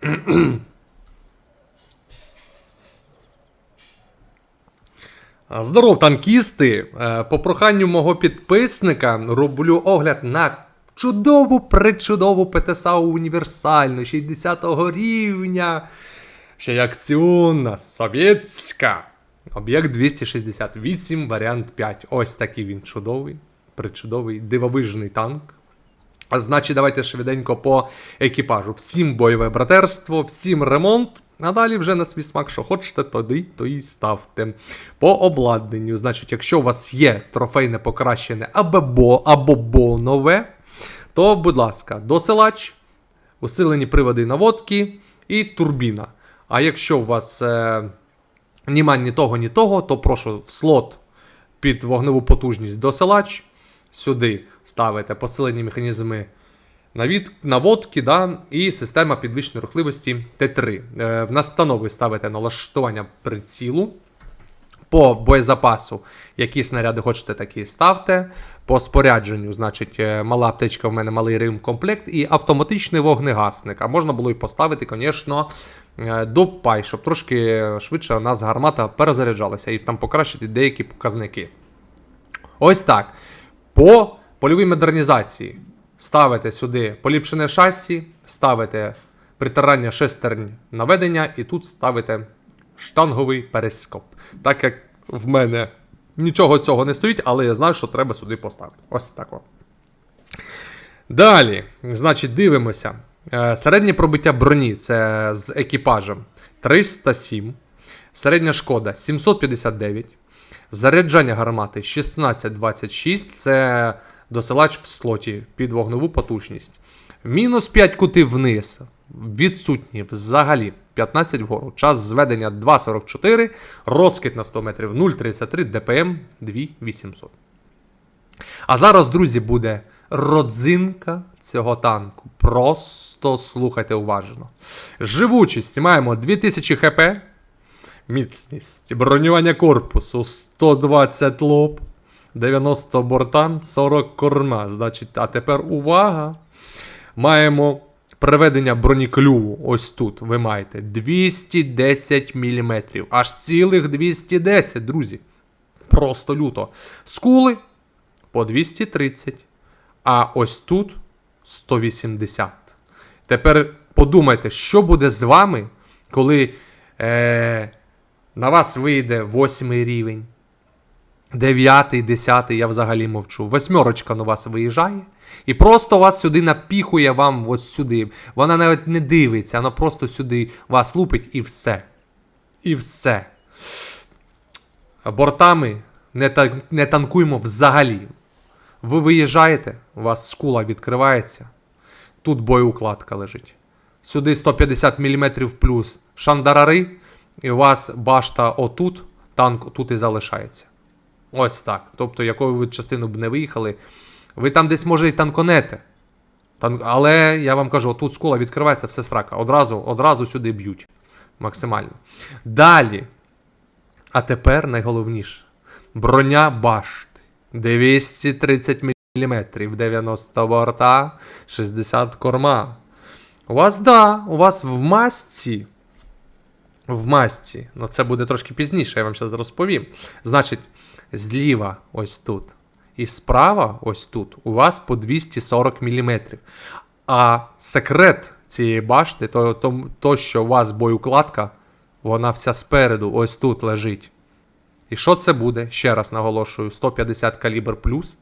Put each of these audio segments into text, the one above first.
Здоров, танкісти! Е, По проханню мого підписника роблю огляд на чудову причудову ПТСАУ універсальну 60 рівня. Ще й акціонна, совєтська. Об'єкт 268, варіант 5. Ось такий він чудовий, причудовий, дивовижний танк. Значить, давайте швиденько по екіпажу. Всім бойове братерство, всім ремонт. А далі вже на свій смак, що хочете, тоді то і ставте. По обладнанню, значить, якщо у вас є трофейне покращене або або бо нове, то, будь ласка, досилач, усилені приводи наводки і турбіна. А якщо у вас е, нема ні того, ні того, то прошу в слот під вогневу потужність досилач. Сюди ставите посилені механізми наводки да, і система підвищеної рухливості Т3. Е, в настанови ставите налаштування прицілу. По боєзапасу, які снаряди хочете, такі ставте. По спорядженню, значить, е, мала аптечка в мене малий ремкомплект і автоматичний вогнегасник. А можна було і поставити, звісно, е, до пай, щоб трошки швидше у нас гармата перезаряджалася і там покращити деякі показники. Ось так. По польовій модернізації ставите сюди поліпшене шасі, ставите притирання шестернь наведення, і тут ставите штанговий перископ. Так як в мене нічого цього не стоїть, але я знаю, що треба сюди поставити. Ось так. Далі, значить, дивимося. Е, Середнє пробиття броні це з екіпажем 307. Середня шкода 759. Заряджання гармати 1626. Це досилач в слоті під вогневу потужність. Мінус 5 кутів вниз. Відсутні взагалі 15 вгору. Час зведення 2,44. Розкид на 100 метрів 0,33, ДПМ 2800. А зараз, друзі, буде родзинка цього танку. Просто слухайте уважно. Живучість маємо 2000 хп. Міцність. Бронювання корпусу 120 лоб, 90 борта, 40 корма. Значить, а тепер увага. Маємо приведення бронеклюву. Ось тут ви маєте 210 мм. Аж цілих 210, друзі. Просто люто. Скули по 230. А ось тут 180. Тепер подумайте, що буде з вами, коли е, на вас вийде 8 рівень, 9, 10, я взагалі мовчу. Восьмерочка на вас виїжджає. І просто вас сюди напіхує вам ось сюди. Вона навіть не дивиться, вона просто сюди вас лупить і все. І все. Бортами не, та, не танкуємо взагалі. Ви виїжджаєте, у вас скула відкривається. Тут боєукладка лежить. Сюди 150 мм плюс шандарари, і у вас башта отут, танк тут і залишається. Ось так. Тобто, якою ви частину б не виїхали, ви там десь може і танконете. Танк... Але я вам кажу, тут скула відкривається, все срака. Одразу, одразу сюди б'ють. Максимально. Далі. А тепер найголовніше. Броня башти. 230 мм, 90 борта, 60 корма. У вас, да, у вас в масці. В масці. Ну, це буде трошки пізніше, я вам зараз розповім. Значить, зліва ось тут. І справа, ось тут, у вас по 240 мм. А секрет цієї башти, то, то, то що у вас боєукладка, вона вся спереду, ось тут лежить. І що це буде? Ще раз наголошую: 150 калібр плюс.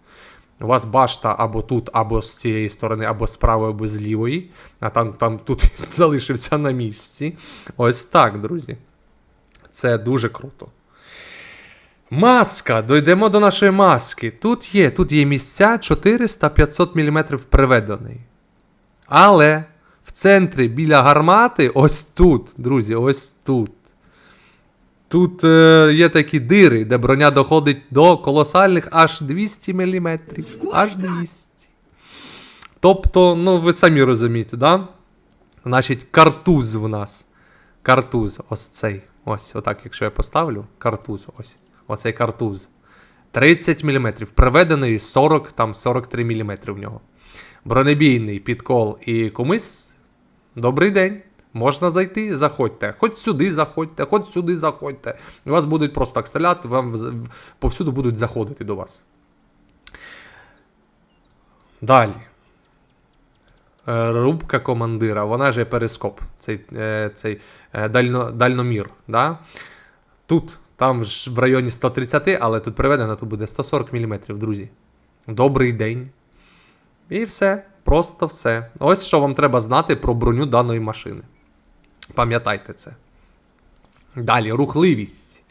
У вас башта або тут, або з цієї сторони, або з правої, або з лівої. А там, там тут залишився на місці. Ось так, друзі. Це дуже круто. Маска. Дойдемо до нашої маски. Тут є тут є місця 400-500 мм приведений. Але в центрі біля гармати, ось тут, друзі, ось тут. Тут е, є такі дири, де броня доходить до колосальних аж 200 мм. Аж 200. Тобто, ну ви самі розумієте, да? Значить, картуз в нас. Картуз, ось цей. Ось, отак, якщо я поставлю, картуз, ось. Оцей картуз. 30 мм. Приведений 40, там 43 мм в нього. Бронебійний підкол і кумис. Добрий день. Можна зайти, заходьте. Хоч сюди заходьте, хоч сюди заходьте. Вас будуть просто так стріляти, вам повсюду будуть заходити до вас. Далі. Е, Рубка командира, вона же перископ, цей, е, цей е, дально, дальномір. Да? Тут, там ж в районі 130, але тут приведено, тут буде 140 мм, друзі. Добрий день. І все. Просто все. Ось що вам треба знати про броню даної машини. Пам'ятайте це. Далі, рухливість.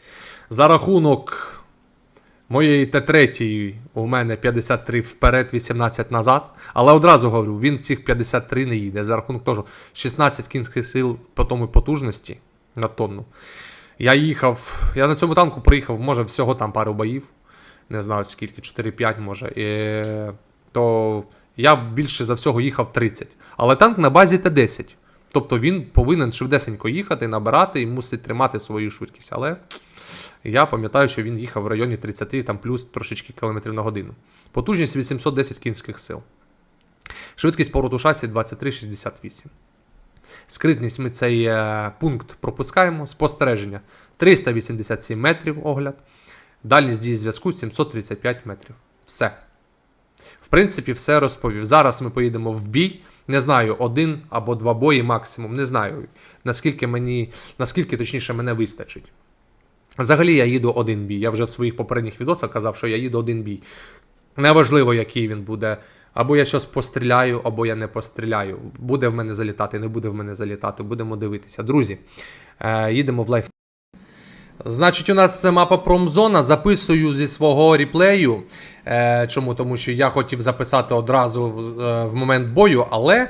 За рахунок моєї Т3 у мене 53 вперед, 18 назад. Але одразу говорю, він цих 53 не їде. За рахунок того, 16 кінських сил по тому потужності на тонну. Я їхав, я на цьому танку приїхав, може, всього там пару боїв. Не знаю скільки, 4-5 може. І, то я більше за всього їхав 30. Але танк на базі Т10. Тобто він повинен швидесенько їхати, набирати і мусить тримати свою швидкість. Але я пам'ятаю, що він їхав в районі 30, там плюс трошечки кілометрів на годину. Потужність 810 кінських сил. Швидкість повороту шасі 23,68. Скритність ми цей е, пункт пропускаємо. Спостереження 387 метрів огляд. Дальність дії зв'язку 735 метрів. Все. В принципі, все розповів. Зараз ми поїдемо в бій. Не знаю, один або два бої максимум. Не знаю, наскільки мені, наскільки точніше мене вистачить. Взагалі я їду один бій. Я вже в своїх попередніх відосах казав, що я їду один бій. Неважливо, який він буде. Або я щось постріляю, або я не постріляю. Буде в мене залітати, не буде в мене залітати. Будемо дивитися. Друзі, е, їдемо в лайф. Значить, у нас мапа промзона. Записую зі свого ріплею. Е, чому? Тому що я хотів записати одразу в, е, в момент бою, але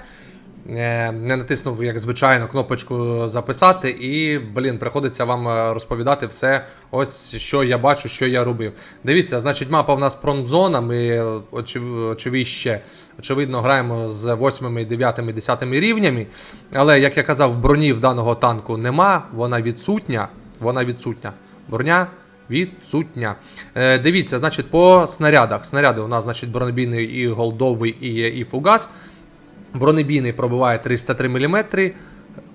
е, не натиснув, як звичайно, кнопочку записати, і, блін, приходиться вам е, розповідати все, ось що я бачу, що я робив. Дивіться, значить, мапа в нас промзона. Ми очев, очевидно, очевидно граємо з 8, 9, 10 рівнями. Але, як я казав, броні в даного танку нема, вона відсутня. Вона відсутня. Броня відсутня. Е, дивіться, значить, по снарядах. Снаряди у нас, значить, бронебійний і голдовий, і, і фугас. Бронебійний пробиває 303 мм.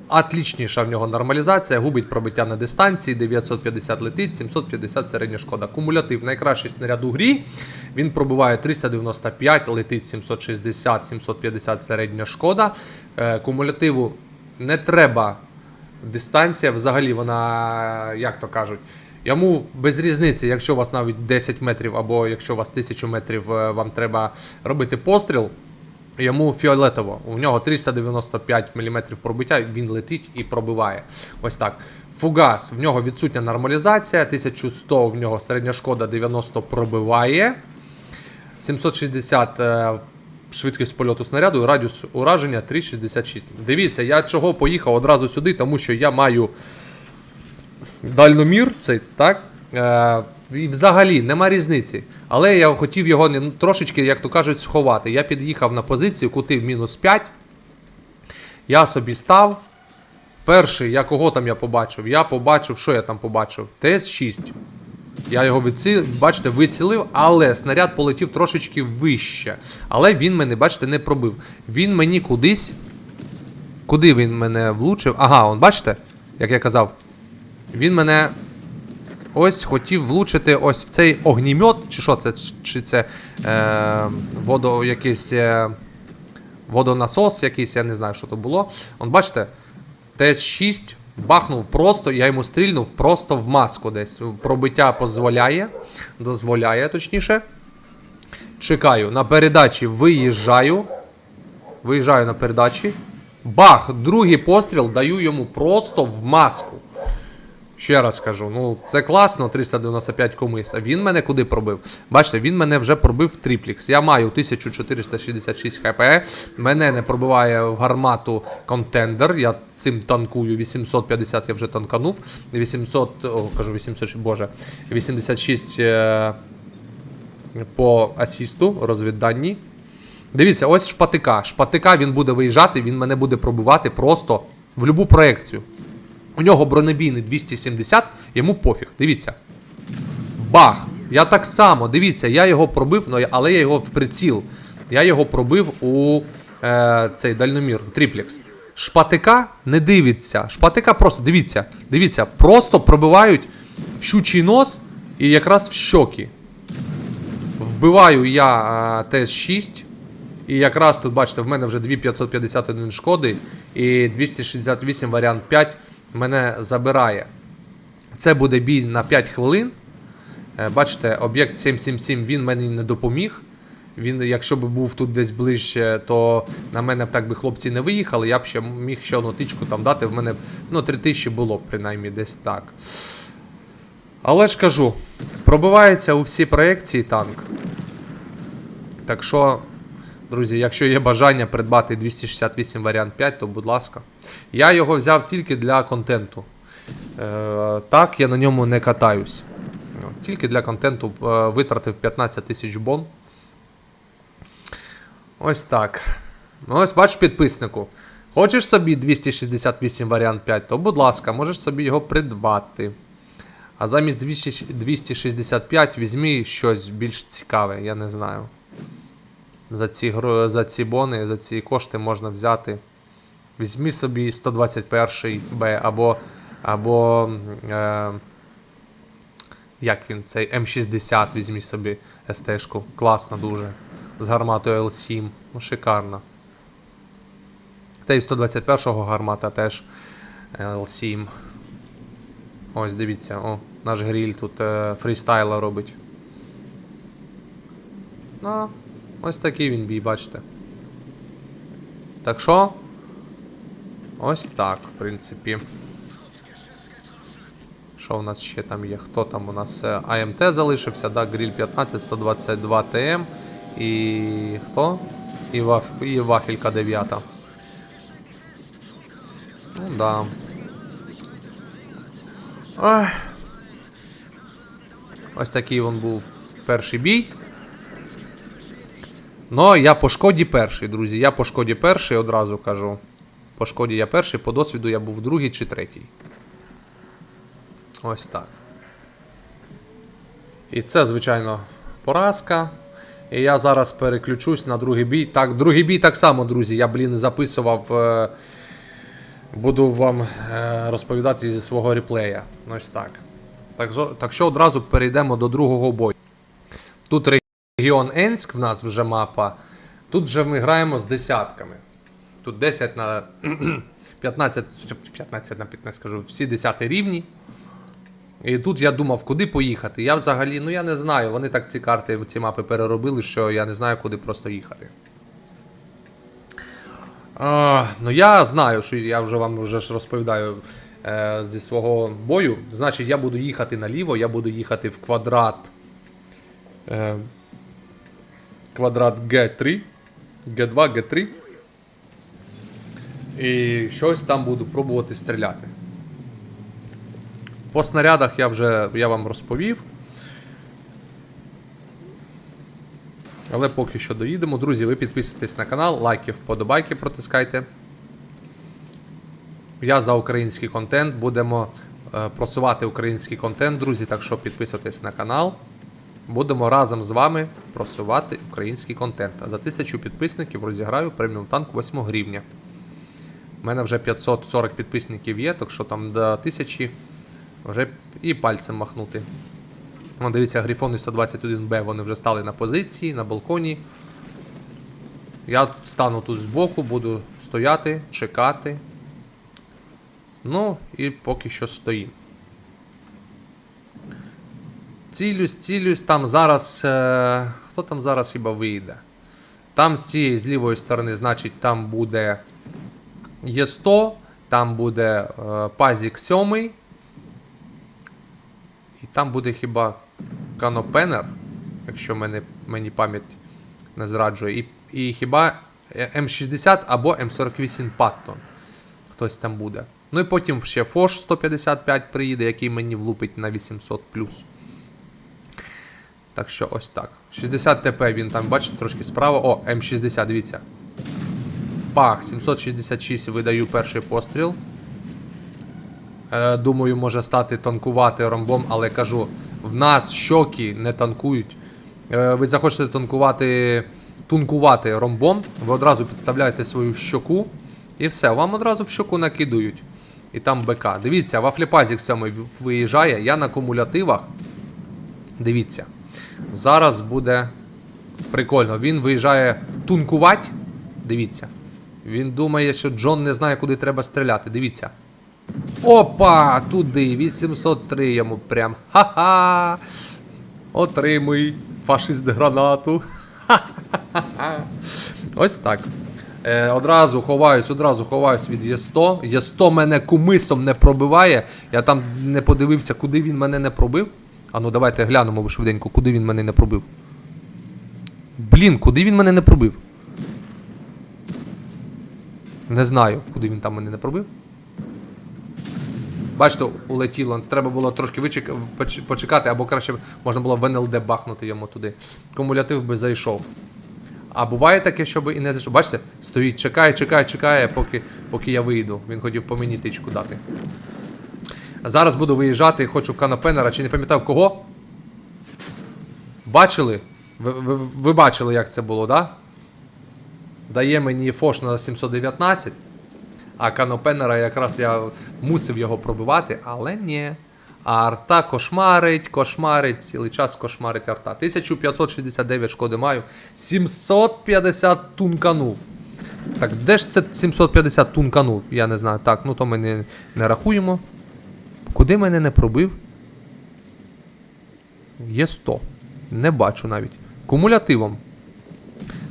Отлічніша в нього нормалізація, губить пробиття на дистанції, 950 летить, 750 середня шкода. Кумулятив найкращий снаряд у грі. Він пробиває 395, летить 760, 750 середня шкода. Е, Кумулятиву не треба дистанція, взагалі, вона, як то кажуть, йому без різниці, якщо у вас навіть 10 метрів або якщо у вас 1000 метрів, е, вам треба робити постріл. Йому фіолетово. У нього 395 мм пробиття, він летить і пробиває. Ось так. Фугас, в нього відсутня нормалізація, 1100 в нього середня шкода 90 пробиває. 760 е, швидкість польоту снаряду, радіус ураження 3,66. Дивіться, я чого поїхав одразу сюди, тому що я маю дальномір цей, так? Е, і взагалі нема різниці. Але я хотів його не- трошечки, як то кажуть, сховати. Я під'їхав на позицію, кутив мінус 5. Я собі став. Перший, я кого там я побачив? Я побачив, що я там побачив? ТС-6. Я його вицілив, бачите, вицілив, але снаряд полетів трошечки вище. Але він мене, бачите, не пробив. Він мені кудись. Куди він мене влучив? Ага, он, бачите, як я казав. Він мене ось хотів влучити ось в цей огнімет, чи що це? Чи це е, водо якийсь е, водонасос якийсь, я не знаю, що то було. Он бачите, ТС-6 бахнув просто, я йому стрільнув просто в маску десь. Пробиття дозволяє, дозволяє, точніше. Чекаю, на передачі виїжджаю. Виїжджаю на передачі. Бах! Другий постріл даю йому просто в маску. Ще раз кажу, ну це класно, 395 комис. А він мене куди пробив? Бачите, він мене вже пробив в тріплікс. Я маю 1466 хп. Мене не пробиває в гармату контендер. Я цим танкую 850 я вже танканув. 800, о, кажу 800, боже, 86 е, по асісту, розвідданні. Дивіться, ось шпатика. Шпатика він буде виїжджати, він мене буде пробивати просто в будь-яку проекцію. У нього бронебійний 270, йому пофіг. Дивіться. Бах! Я так само, дивіться, я його пробив, але я його в приціл. Я його пробив у е, цей дальномір, в триплекс. шпатика не дивиться. Шпатика просто, дивіться, дивіться, просто пробивають в щучий нос і якраз в щоки. Вбиваю я а, ТС-6. І якраз тут, бачите, в мене вже 2551 шкоди і 268 варіант 5 мене забирає. Це буде бій на 5 хвилин. Е, Бачите, об'єкт 777 він мені не допоміг. Він, якщо б був тут десь ближче, то на мене б так би хлопці не виїхали. Я б ще міг ще одну тичку там дати. В мене ну, 3000 було б принаймні десь так. Але ж кажу, пробивається у всі проекції танк. Так що, друзі, якщо є бажання придбати 268 варіант 5, то будь ласка. Я його взяв тільки для контенту. Е, так, я на ньому не катаюсь. Ну, Тільки для контенту е, витратив 15 тисяч бон. Ось так. Ну, ось бач підписнику. Хочеш собі 268 варіант 5, то будь ласка, можеш собі його придбати. А замість 265 візьми щось більш цікаве, я не знаю. За ці, за ці бони, за ці кошти можна взяти. Візьми собі 121 Б або. або е, як він, цей М60 візьмі собі СТ-шку. Класно дуже. З гарматою L7. Ну, шикарно. Та й 121-го гармата теж L7. Ось дивіться, о, наш гріль тут е, фрістайла робить. Ну, ось такий він бій, бачите. Так що? Ось так, в принципі. Що у нас ще там є? Хто там у нас? Е, АМТ залишився, да, гріль 15, 122 ТМ. І хто? І, ваф... і вафелька 9. Ну да. Ой. Ось такий він був перший бій. Ну, я по шкоді перший, друзі. Я по шкоді перший одразу кажу. По шкоді я перший, по досвіду я був другий чи третій. Ось так. І це, звичайно, поразка. І я зараз переключусь на другий бій. Так, другий бій так само, друзі. Я, блін, записував. Е- буду вам е- розповідати зі свого реплея. Ось так. Так, так що одразу перейдемо до другого бою. Тут регіон Енськ в нас вже мапа. Тут вже ми граємо з десятками. Тут 10 на 15, 15 на 15 скажу, всі 10 рівні. І тут я думав, куди поїхати. Я взагалі, ну я не знаю. Вони так ці карти, ці мапи переробили, що я не знаю, куди просто їхати. А, ну я знаю, що я вже вам вже ж розповідаю е, зі свого бою. Значить, я буду їхати наліво, я буду їхати в квадрат. Е, квадрат G3. G2, G3. І щось там буду пробувати стріляти. По снарядах я вже я вам розповів. Але поки що доїдемо. Друзі, ви підписуйтесь на канал, лайки, вподобайки протискайте. Я за український контент. Будемо е, просувати український контент, друзі. Так що підписуйтесь на канал. Будемо разом з вами просувати український контент. А за тисячу підписників розіграю преміум танк 8 гривня. У мене вже 540 підписників є, так що там до 1000 вже і пальцем махнути. О, дивіться, грифони 121Б, вони вже стали на позиції, на балконі. Я стану тут збоку, буду стояти, чекати. Ну, і поки що стоїм. Цілюсь, цілюсь, там зараз. Е, хто там зараз хіба вийде? Там з цієї з лівої сторони, значить, там буде Є100, там буде е, Пазік 7. І там буде хіба Канопенер, якщо мене, мені пам'ять не зраджує. І, і хіба М60 або М48 Паттон. Хтось там буде. Ну і потім ще Фош 155 приїде, який мені влупить на 800 Так що ось так. 60 ТП він там, бачите, трошки справа. О, М60, дивіться. Пах, 766 видаю перший постріл. Е, думаю, може стати танкувати ромбом, але кажу, в нас щоки не танкують. Е, ви захочете танкувати, тункувати ромбом, ви одразу підставляєте свою щоку І все, вам одразу в щоку накидують. І там БК. Дивіться, вафліпазік сьомий виїжджає, я на кумулятивах. Дивіться. Зараз буде прикольно. Він виїжджає тункувати. Дивіться. Він думає, що Джон не знає, куди треба стріляти. Дивіться. Опа! Туди, 803 йому прям. Ха-ха! Отримуй фашист гранату. Ось так. Е, одразу ховаюсь, одразу ховаюсь від Є100. Є100 мене кумисом не пробиває. Я там не подивився, куди він мене не пробив. А ну давайте глянемо швиденько, куди він мене не пробив. Блін, куди він мене не пробив? Не знаю, куди він там мене не пробив. Бачите, улетіло. Треба було трошки вичек... почекати, або краще можна було в НЛД бахнути йому туди. Кумулятив би зайшов. А буває таке, щоб і не зайшов. Бачите, стоїть, чекає, чекає, чекає, поки, поки я вийду. Він хотів по мені тичку дати. Зараз буду виїжджати, хочу в канопенера, чи не пам'ятав кого? Бачили? Ви, ви, ви бачили, як це було? Да? Дає мені фош на 719. А канопенера якраз я мусив його пробивати, але ні. А арта кошмарить, кошмарить, цілий час кошмарить арта. 1569 шкоди маю. 750 тунканув. Так, де ж це 750 тунканув? Я не знаю. Так, ну то ми не, не рахуємо. Куди мене не пробив? Є 100. Не бачу навіть. Кумулятивом.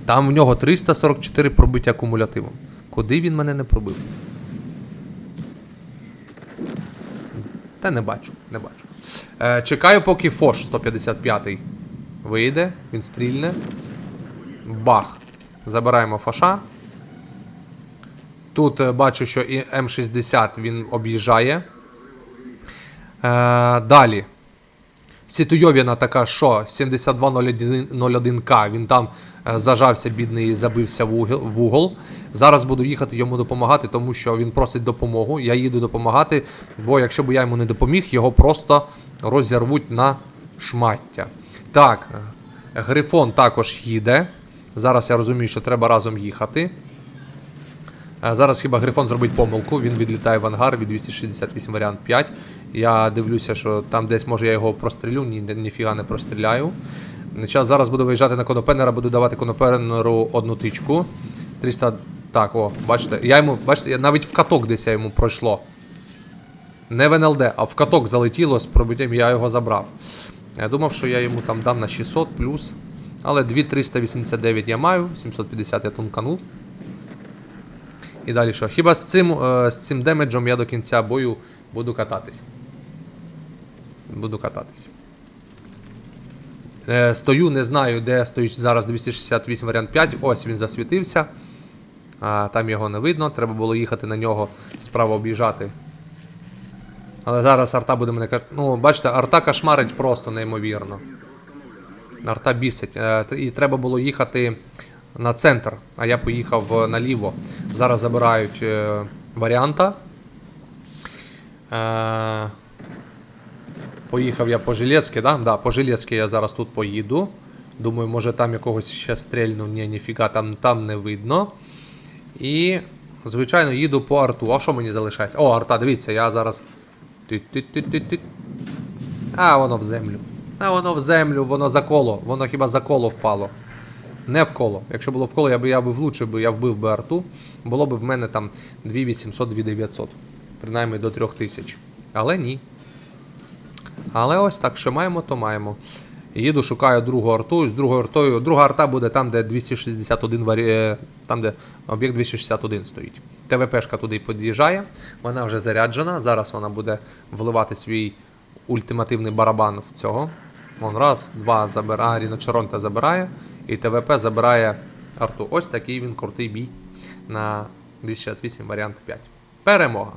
Там в нього 344 пробиття кумулятивом. Куди він мене не пробив? Та не бачу, не бачу. Е, чекаю, поки Фош 155 вийде, він стрільне. Бах. Забираємо Фоша. Тут е, бачу, що і М60 він об'їжджає. Е, далі. Сітуйовіна така, що 7201К, він там е, зажався, бідний, забився в угол, в угол. Зараз буду їхати йому допомагати, тому що він просить допомогу. Я їду допомагати, бо якщо б я йому не допоміг, його просто розірвуть на шмаття. Так, Грифон також їде. Зараз я розумію, що треба разом їхати. Е, Зараз хіба Грифон зробить помилку, він відлітає в ангар від 268 варіант 5. Я дивлюся, що там десь може я його прострілю, ні, ніфіга не простріляю. Час зараз буду виїжджати на конопенера, буду давати конопенеру одну тичку. 300. Так, о, бачите, я йому, бачите, навіть в каток десь я йому пройшло. Не в НЛД, а в каток залетіло з пробиттям, я його забрав. Я думав, що я йому там дам на 600 плюс. Але 2389 я маю, 750 я тунканув. І далі що? Хіба з цим, е, з цим демеджем я до кінця бою буду кататись. Буду кататись. Е, стою, не знаю, де стоїть зараз 268 варіант 5. Ось він засвітився. А, там його не видно. Треба було їхати на нього, справа об'їжджати. Але зараз арта буде мене. Ну, бачите, арта кошмарить просто неймовірно. Арта бісить. Е, і треба було їхати на центр, а я поїхав е, наліво. Зараз забирають е, варіанта. Е, поїхав я по Железки, да? Да, по Железки я зараз тут поїду. Думаю, може там якогось ще стрельну. Ні, ніфіга, там, там не видно. І, звичайно, їду по арту. А що мені залишається? О, арта, дивіться, я зараз. А, воно в землю. А воно в землю, воно за коло. Воно хіба за коло впало. Не в коло. Якщо було в коло, я би я би влучив, би, я вбив би арту. Було б в мене там 2800, 2900. Принаймні до 3000. Але ні. Але ось так, що маємо, то маємо. Їду, шукаю другу арту, з другою артою. Друга арта буде там, де 261 варі... е, там, де об'єкт 261 стоїть. ТВПшка туди під'їжджає, вона вже заряджена. Зараз вона буде вливати свій ультимативний барабан в цього. Вон раз, два забирає, Ріночаронта забирає, і ТВП забирає арту. Ось такий він крутий бій на 268 варіант 5. Перемога!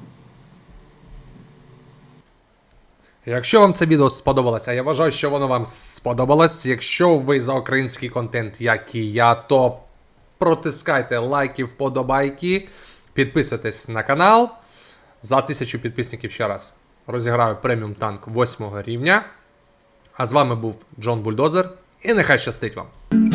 Якщо вам це відео сподобалося, я вважаю, що воно вам сподобалось. Якщо ви за український контент, як і я, то протискайте лайки, вподобайки, підписуйтесь на канал. За тисячу підписників ще раз розіграю преміум танк 8 рівня. А з вами був Джон Бульдозер. І нехай щастить вам!